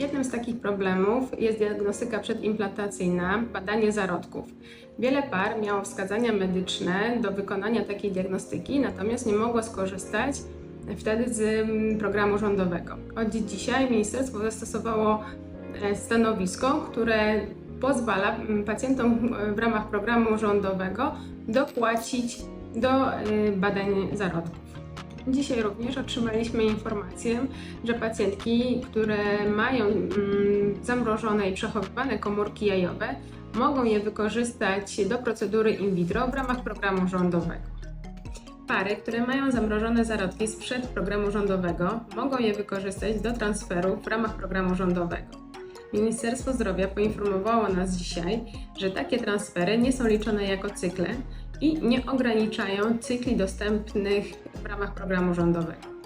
Jednym z takich problemów jest diagnostyka przedimplantacyjna, badanie zarodków. Wiele par miało wskazania medyczne do wykonania takiej diagnostyki, natomiast nie mogło skorzystać wtedy z mm, programu rządowego. Od dzisiaj ministerstwo zastosowało e, stanowisko, które pozwala mm, pacjentom e, w ramach programu rządowego dopłacić do e, badań zarodków. Dzisiaj również otrzymaliśmy informację, że pacjentki, które mają mm, zamrożone i przechowywane komórki jajowe, mogą je wykorzystać do procedury in vitro w ramach programu rządowego. Pary, które mają zamrożone zarodki sprzed programu rządowego, mogą je wykorzystać do transferu w ramach programu rządowego. Ministerstwo Zdrowia poinformowało nas dzisiaj, że takie transfery nie są liczone jako cykle i nie ograniczają cykli dostępnych w ramach programu rządowego.